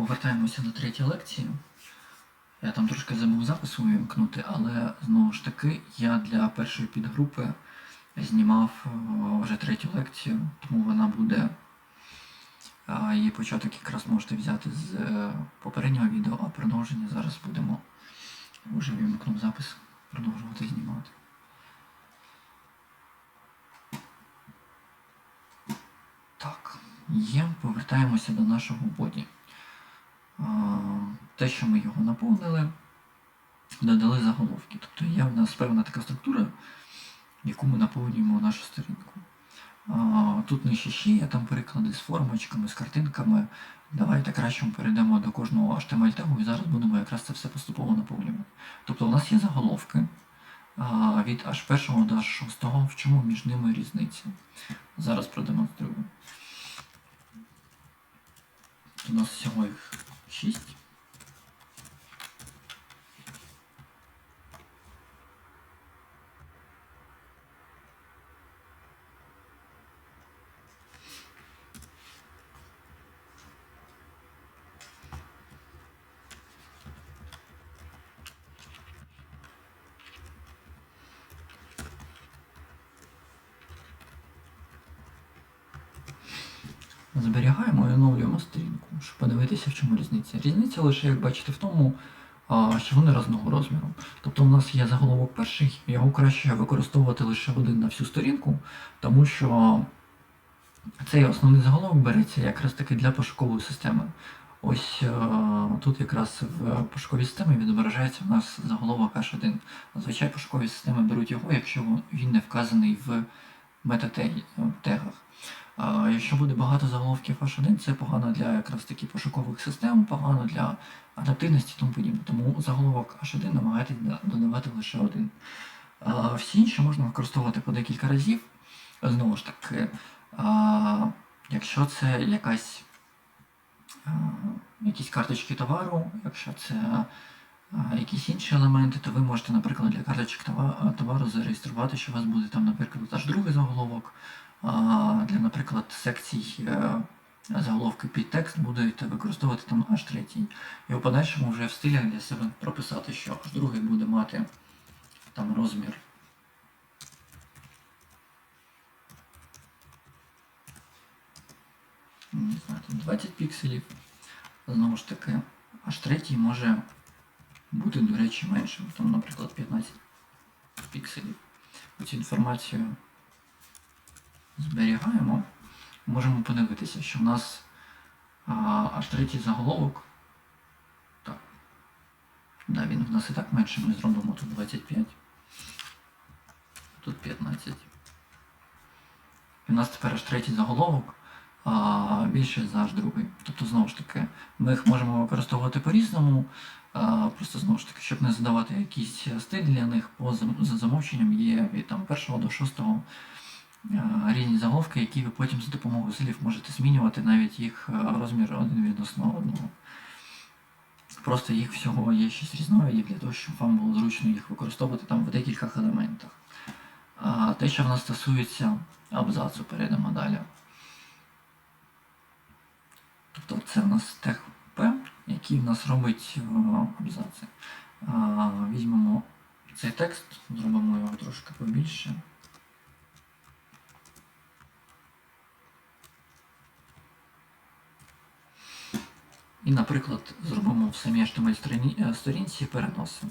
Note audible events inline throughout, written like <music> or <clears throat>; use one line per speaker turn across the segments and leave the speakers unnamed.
повертаємося до третьої лекції. Я там трошки забув запис увімкнути, але знову ж таки я для першої підгрупи знімав е, вже третю лекцію, тому вона буде. Її початок якраз можете взяти з е, попереднього відео, а продовження зараз будемо вже вімкнув запис, продовжувати знімати. Так, є, повертаємося до нашого боді. Те, що ми його наповнили, додали заголовки. Тобто є в нас певна така структура, яку ми наповнюємо нашу сторінку. Тут нижче ще є там переклади з формочками, з картинками. Давайте краще ми перейдемо до кожного HTML тегу і зараз будемо якраз це все поступово наповнювати. Тобто у нас є заголовки від H1 до H6, в чому між ними різниця. Зараз продемонструю. У нас всього їх 6. Зберігаємо і оновлюємо сторінку, щоб подивитися, в чому різниця. Різниця лише, як бачите, в тому, що вони різного розміру. Тобто у нас є заголовок перший, його краще використовувати лише один на всю сторінку, тому що цей основний заголовок береться якраз таки для пошукової системи. Ось е, тут якраз в пошуковій системі відображається у нас заголовок H1. Зазвичай пошукові системи беруть його, якщо він не вказаний в метатегах. А Якщо буде багато заголовків H1, це погано для якраз таки пошукових систем, погано для адаптивності і тому подібне. Тому заголовок H1 намагайтесь додавати лише один. Всі інші можна використовувати по декілька разів. Знову ж таки, якщо це якась, якісь карточки товару, якщо це якісь інші елементи, то ви можете, наприклад, для карточок товару зареєструвати, що у вас буде там, наприклад, аж другий заголовок. Для, наприклад, секцій е, заголовки під текст будете використовувати там аж третій. І у подальшому вже в стилях для себе прописати, що аж другий буде мати там розмір. Не знаю, 20 пікселів. Знову ж таки, аж третій може бути, до речі, меншим. Там, наприклад, 15 пікселів. Оцю інформацію зберігаємо, можемо подивитися, що в нас а, аж третій заголовок. Так. Да, він в нас і так менше, ми зробимо тут 25. Тут 15. І в нас тепер аж третій заголовок а, більше за аж другий. Тобто, знову ж таки, ми їх можемо використовувати по-різному. Просто знову ж таки, щоб не задавати якийсь стиль для них, по за замовченням є від там, першого до шостого різні заголовки, які ви потім за допомогою слів можете змінювати, навіть їх розмір один відносно одного. Просто їх всього є 6 різновидів для того, щоб вам було зручно їх використовувати там в декількох елементах. Те, що в нас стосується абзацу, перейдемо далі. Тобто це в нас тег П, який в нас робить е, абзаци. Візьмемо цей текст, зробимо його трошки побільше. І, наприклад, зробимо в самій HTML е, сторінці переноси.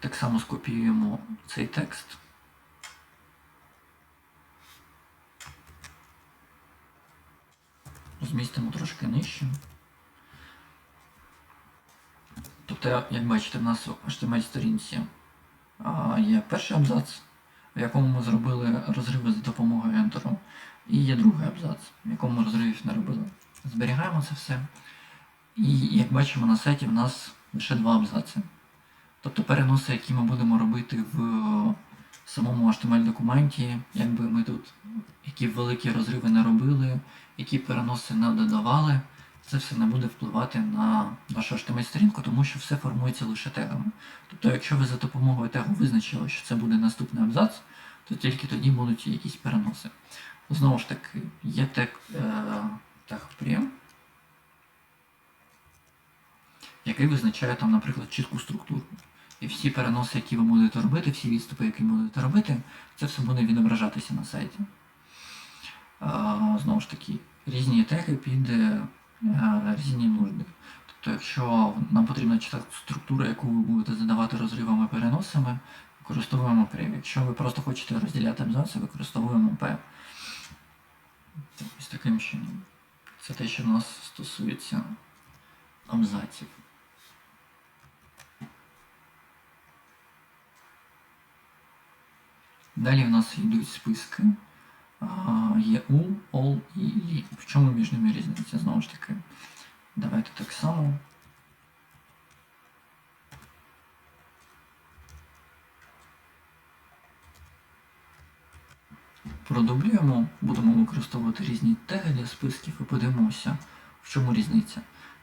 Так само скопіюємо цей текст. Змістимо трошки нижче. Тобто, як бачите, в нас в HTML сторінці є перший абзац, в якому ми зробили розриви за допомогою Enter. І є другий абзац, в якому ми розривів не робили. Зберігаємо це все. І як бачимо на сайті в нас лише два абзаци. Тобто переноси, які ми будемо робити в самому HTML-документі, якби ми тут які великі розриви не робили, які переноси не додавали, це все не буде впливати на вашу HTML-сторінку, тому що все формується лише тегами. Тобто, якщо ви за допомогою тегу визначили, що це буде наступний абзац, то тільки тоді будуть якісь переноси. Знову ж таки, є тег, е, тег прем. який визначає там, наприклад, чітку структуру. І всі переноси, які ви будете робити, всі відступи, які будете робити, це все буде відображатися на сайті. Знову ж таки, різні теги під е, різні нужди. Тобто, якщо нам потрібна чітка структура, яку ви будете задавати розривами переносами, використовуємо прив. Якщо ви просто хочете розділяти абзаци, використовуємо P. Ось таким чином. Це те, що в нас стосується абзаців. Далі в нас йдуть списки. Є all, all і li. В чому між ними різниця? Знову ж таки, давайте так само. Продублюємо, будемо використовувати різні теги для списків і подивимося, в чому різниця.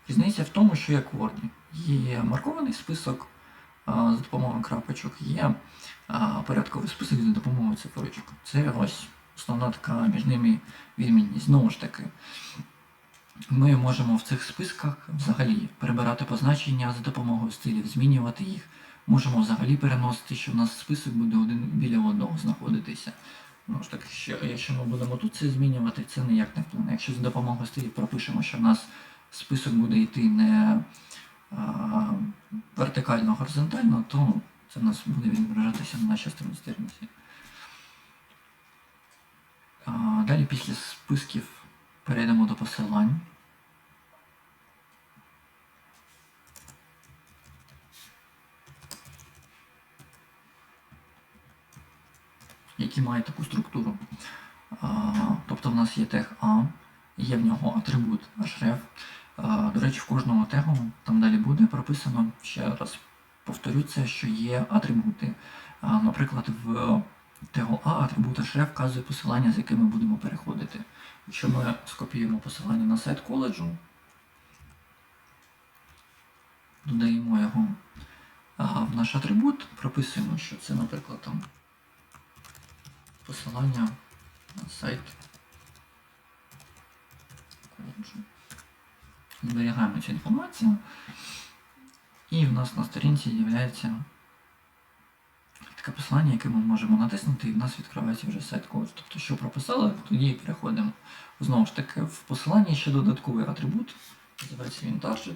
Різниця в тому, що як в Word є маркований список за допомогою крапочок, є порядковий список за допомогою цифрочок. Це ось основна така між ними відмінність. Знову ж таки, ми можемо в цих списках взагалі перебирати позначення за допомогою стилів, змінювати їх. Можемо взагалі переносити, що в нас список буде один біля одного знаходитися. Ну ж таки, що, якщо ми будемо тут це змінювати, це ніяк не вплине. Якщо за допомогою стилів пропишемо, що в нас список буде йти не вертикально, а горизонтально, то це в нас буде відображатися на нашій сторінці. Далі після списків перейдемо до посилань. які мають таку структуру. Тобто в нас є тег А, є в нього атрибут href. До речі, в кожному тегу там далі буде прописано, ще раз повторю це, що є атрибути. Наприклад, в тегу А атрибут вказує посилання, з якими будемо переходити. Якщо ми скопіюємо посилання на сайт коледжу, додаємо його в наш атрибут, прописуємо, що це, наприклад, там посилання на сайт коледжу. Зберігаємо цю інформацію. І в нас на сторінці з'являється таке посилання, яке ми можемо натиснути, і в нас відкривається вже сайт коледжу. Тобто, що прописали, тоді переходимо. Знову ж таки, в посиланні ще додатковий атрибут, називається він target.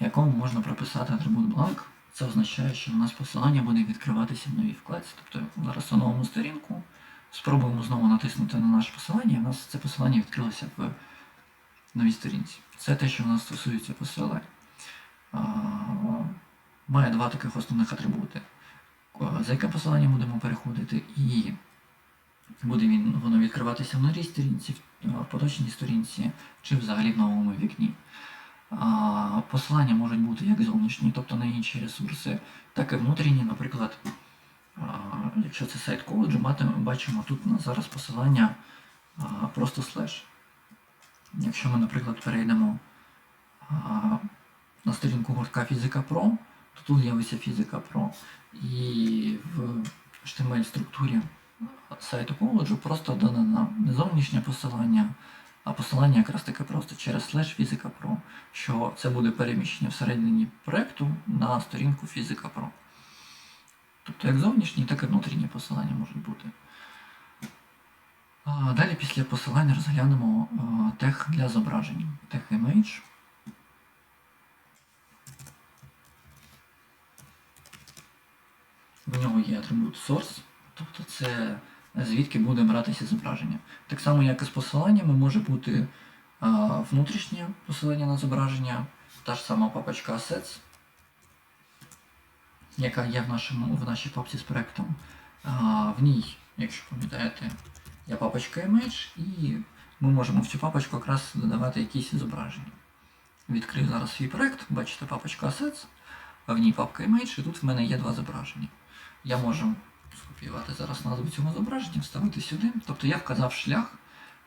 якому можна прописати атрибут blank. Це означає, що у нас посилання буде відкриватися в новій вкладці. Тобто зараз встановимо сторінку, спробуємо знову натиснути на наше посилання, і у нас це посилання відкрилося в новій сторінці. Це те, що у нас стосується посилань. Має два таких основних атрибути. За яке посилання будемо переходити, і буде він, воно відкриватися в новій сторінці, в поточній сторінці, чи взагалі в новому вікні. Посилання можуть бути як зовнішні, тобто на інші ресурси, так і внутрішні. Наприклад, якщо це сайт коледжу, бачимо тут зараз посилання просто слеш. Якщо ми, наприклад, перейдемо на сторінку гуртка Фізика Про, то тут з'явиться Фізика Про. І в HTML структурі сайту коледжу просто додано не зовнішнє посилання а посилання якраз таке просто через слеш фізика Pro, що це буде переміщення всередині проєкту на сторінку фізика Pro. Тобто як зовнішні, так і внутрішні посилання можуть бути. Далі після посилання розглянемо а, тег для зображень. Тег image. В нього є атрибут source, тобто це звідки буде братися зображення. Так само, як і з посиланнями, може бути внутрішнє посилання на зображення, та ж сама папочка Assets, яка є в, нашому, в нашій папці з проектом. В ній, якщо пам'ятаєте, є папочка Image, і ми можемо в цю папочку якраз додавати якісь зображення. Відкрив зараз свій проект, бачите, папочка Assets, в ній папка Image, і тут в мене є два зображення. Я можу скопіювати зараз назву цього зображення, вставити сюди. Тобто я вказав шлях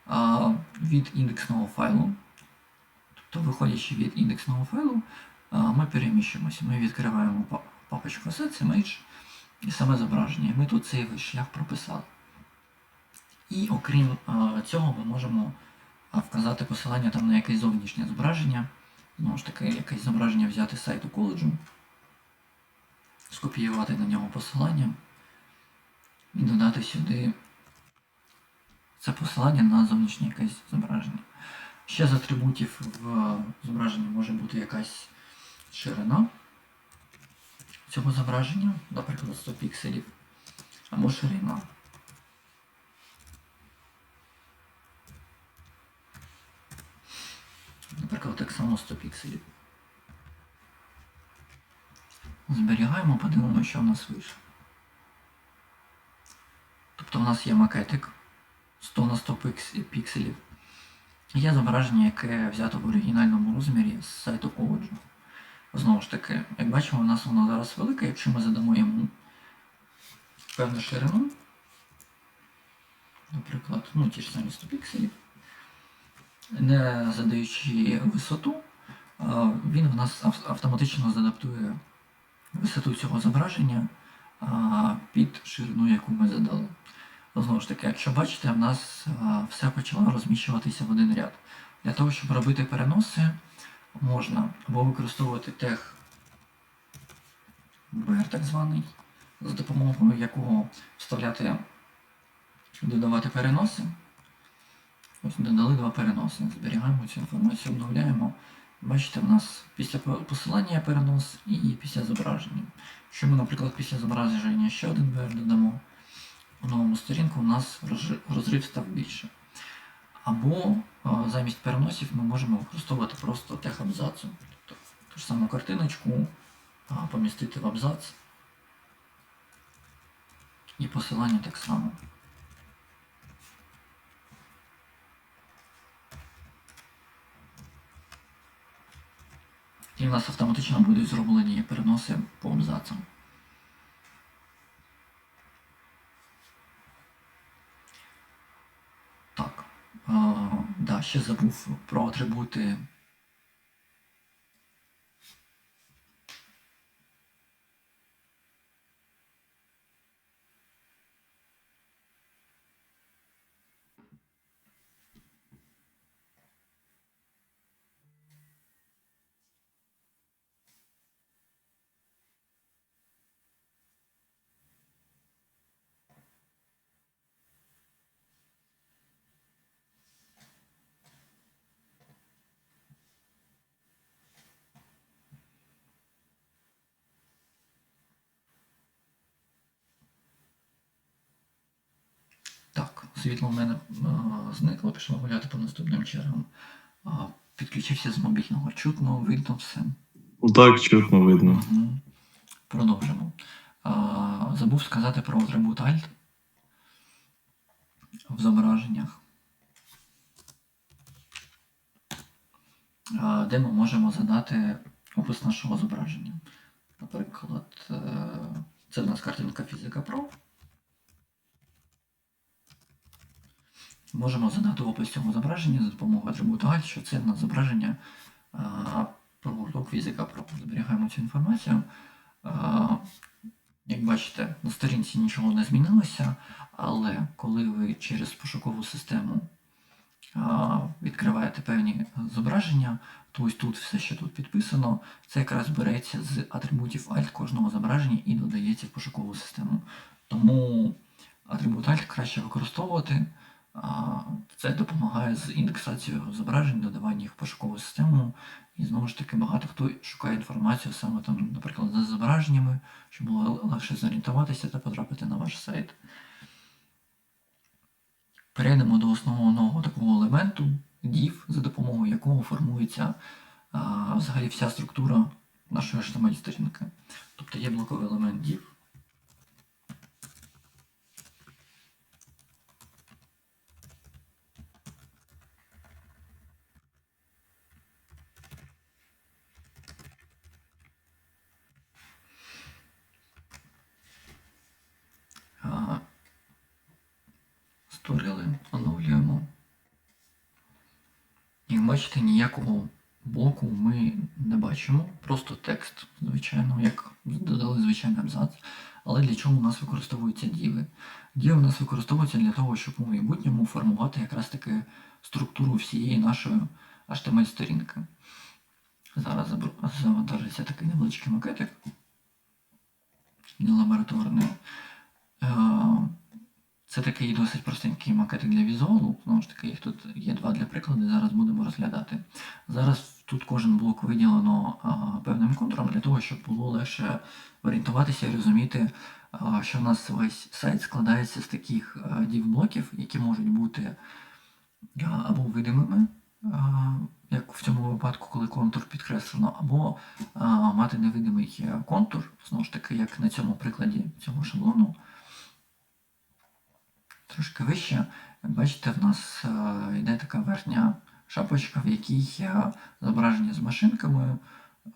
а, від індексного файлу. Тобто, виходячи від індексного файлу, а, ми переміщуємося. Ми відкриваємо папочку Assets, Image і саме зображення. Ми тут цей шлях прописали. І окрім е, цього, ми можемо е, вказати посилання там на якесь зовнішнє зображення. Знову ж таки, якесь зображення взяти з сайту коледжу, скопіювати на нього посилання і додати сюди це посилання на зовнішнє якесь зображення. Ще з атрибутів в зображенні може бути якась ширина цього зображення, наприклад, 100 пікселів, або ширина. Наприклад, так само 100 пікселів. Зберігаємо, подивимося, що в нас вийшло. Тобто в нас є макетик 100 на 100 пікселів. Є зображення, яке взято в оригінальному розмірі з сайту коледжу. Знову ж таки, як бачимо, у нас воно зараз велике, якщо ми задамо йому певну ширину, наприклад, ну ті ж самі 100 пікселів, не задаючи висоту, він в нас автоматично задаптує висоту цього зображення під ширину, яку ми задали. Знову ж таки, якщо бачите, в нас все почало розміщуватися в один ряд. Для того, щоб робити переноси, можна або використовувати тег BR так званий, за допомогою якого вставляти, додавати переноси. Ось додали два переноси. Зберігаємо цю інформацію, обновляємо. Бачите, в нас після посилання перенос і після зображення. Якщо ми, наприклад, після зображення ще один BR додамо, у новому сторінку у нас розрив став більше. Або а, замість переносів ми можемо використовувати просто тег абзацу. Тобто ту ж саму картиночку помістити в абзац. І посилання так само. І в нас автоматично будуть зроблені переноси по абзацам. Так. А, да, ще забув про атрибути. Так, світло в мене а, зникло, пішло гуляти по наступним чергам. Підключився з мобільного. Чутно, видно все.
Так, чутно видно.
Мгм. Продовжимо. Забув сказати про атрибут Alt в зображеннях, де ми можемо задати опис нашого зображення. Наприклад, е, це в нас картинка Фізика Pro. Можемо задати опис цього зображення за допомогою атрибуту Alt, що це в нас зображення а, про гурток Фізика. Зберігаємо цю інформацію. А, Як бачите, на сторінці нічого не змінилося, але коли ви через пошукову систему а, відкриваєте певні зображення, то ось тут все, що тут підписано, це якраз береться з атрибутів Alt кожного зображення і додається в пошукову систему. Тому атрибут Alt краще використовувати. Це допомагає з індексацією зображень, додавання їх в пошукову систему. І знову ж таки багато хто шукає інформацію саме там, наприклад, за зображеннями, щоб було легше зорієнтуватися та потрапити на ваш сайт. Перейдемо до основного такого елементу div, за допомогою якого формується а, взагалі вся структура нашої HTML сторінки. Тобто є блоковий елемент div. Створили, оновлюємо. Як бачите, ніякого блоку ми не бачимо, просто текст, звичайно, як додали звичайний абзац. Але для чого у нас використовуються діви? Діви у нас використовуються для того, щоб у майбутньому формувати якраз таки структуру всієї нашої HTML-сторінки. Зараз завантажиться такий невеличкий макетик не лабораторний. Це такий досить простенький макетик для візуалу. Знову ж таки, їх тут є два для прикладу, зараз будемо розглядати. Зараз тут кожен блок виділено а, певним контуром для того, щоб було легше орієнтуватися і розуміти, а, що в нас весь сайт складається з таких дів-блоків, які можуть бути а, або видимими, а, як в цьому випадку, коли контур підкреслено, або а, мати невидимий контур, знову ж таки, як на цьому прикладі цього шаблону. Трошки вище, бачите, в нас е, йде така верхня шапочка, в якій зображення з машинками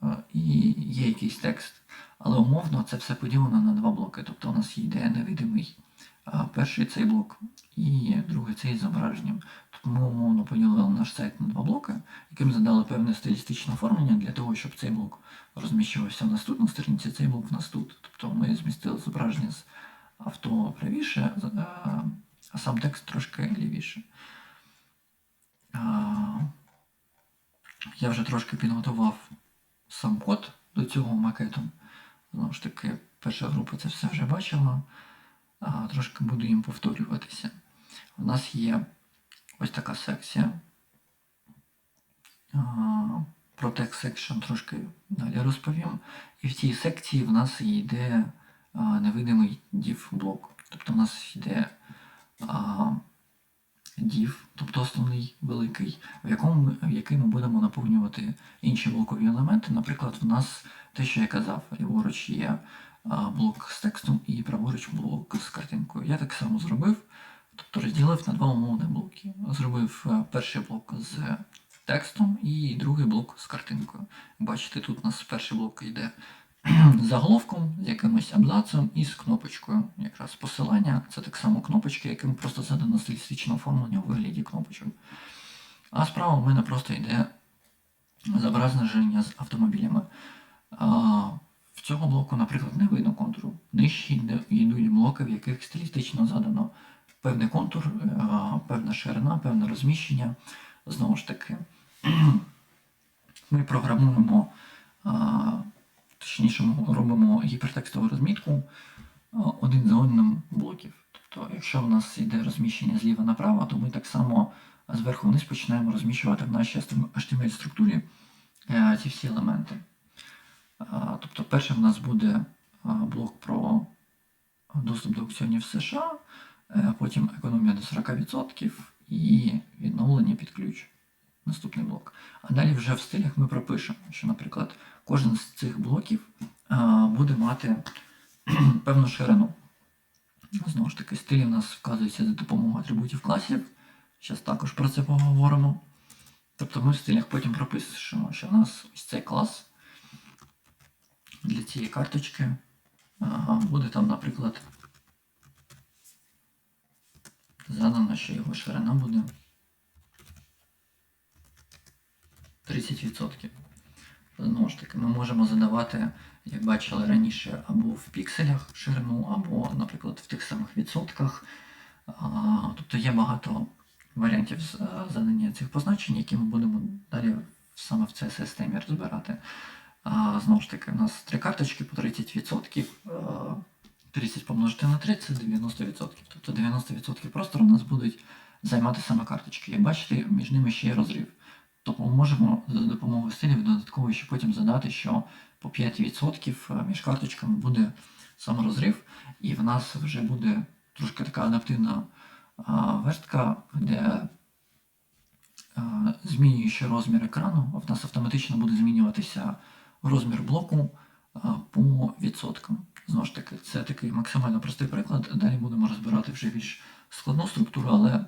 е, і є якийсь текст. Але умовно це все поділено на два блоки. Тобто у нас йде невидимий е, перший цей блок і другий цей з зображенням. Тобто ми умовно поділили наш сайт на два блоки, яким задали певне стилістичне оформлення для того, щоб цей блок розміщувався в наступній сторінці, цей блок в нас тут. Тобто ми змістили зображення з авто правіше, е, а сам текст трошки лівіше. Я вже трошки підготував сам код до цього макету. Знову ж таки, перша група це все вже бачила. Трошки буду їм повторюватися. У нас є ось така секція. Про text section трошки далі розповім. І в цій секції в нас йде невидимий div блок. Тобто в нас йде div, тобто основний великий, в якому в який ми будемо наповнювати інші блокові елементи. Наприклад, в нас те, що я казав, ліворуч є блок з текстом і праворуч блок з картинкою. Я так само зробив, тобто розділив на два умовні блоки. Зробив е, перший блок з текстом і другий блок з картинкою. Бачите, тут у нас перший блок йде <clears throat> заголовком, з якимось абзацем і з кнопочкою. Якраз посилання це так само кнопочки, яким просто задано стилістичне оформлення у вигляді кнопочок. А справа в мене просто йде зображення з автомобілями. В цього блоку, наприклад, не видно контуру. Нижче йдуть блоки, в яких стилістично задано певний контур, а, певна ширина, певне розміщення. Знову ж таки, <clears throat> ми програмуємо, точніше, ми робимо гіпертекстову розмітку один за одним блоків. Тобто, якщо в нас йде розміщення зліва направо, то ми так само зверху вниз починаємо розміщувати в нашій HTML-структурі е, ці всі елементи. Тобто, першим в нас буде блок про доступ до аукціонів США, е, потім економія до 40% і відновлення під ключ. Наступний блок. А далі вже в стилях ми пропишемо, що, наприклад, кожен з цих блоків буде мати <clears throat> певну ширину. Знову ж таки, стилі в нас вказуються за допомогою атрибутів класів. Зараз також про це поговоримо. Тобто ми в стилях потім пропишемо, що в нас ось цей клас для цієї карточки буде там, наприклад, задано, що його ширина буде 30%. Знову ж таки, ми можемо задавати, як бачили раніше, або в пікселях ширину, або, наприклад, в тих самих відсотках. Тобто є багато варіантів е, задання цих позначень, які ми будемо далі саме в цій системі розбирати. Знову ж таки, у нас три карточки по 30%. е, 30 помножити на 3 це 90%. Тобто 90% простору у нас будуть займати саме карточки. Як бачите, між ними ще є розрив. Тобто ми можемо за допомогою стилів додатково ще потім задати, що по 5% між карточками буде саме розрив, і в нас вже буде трошки така адаптивна верстка, де а, змінюючи розмір екрану, в нас автоматично буде змінюватися розмір блоку а, по відсоткам. Знову ж таки, це такий максимально простий приклад. Далі будемо розбирати вже більш складну структуру, але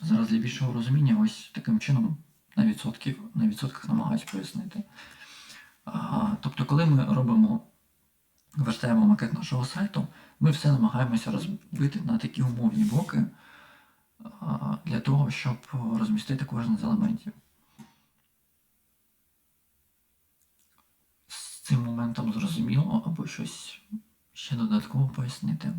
зараз для більшого розуміння ось таким чином на відсотків, на відсотках намагаюсь пояснити. А, Тобто, коли ми робимо, вертаємо макет нашого сайту, ми все намагаємося розбити на такі умовні боки а, для того, щоб розмістити кожен з елементів. З цим моментом зрозуміло або щось ще додатково пояснити.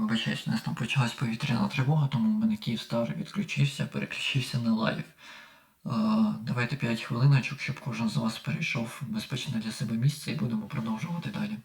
Вибачаюсь, у нас там почалась повітряна тривога, тому в мене Київ Стар відключився, переключився на лайв. Е, давайте 5 хвилиночок, щоб кожен з вас перейшов в безпечне для себе місце і будемо продовжувати далі.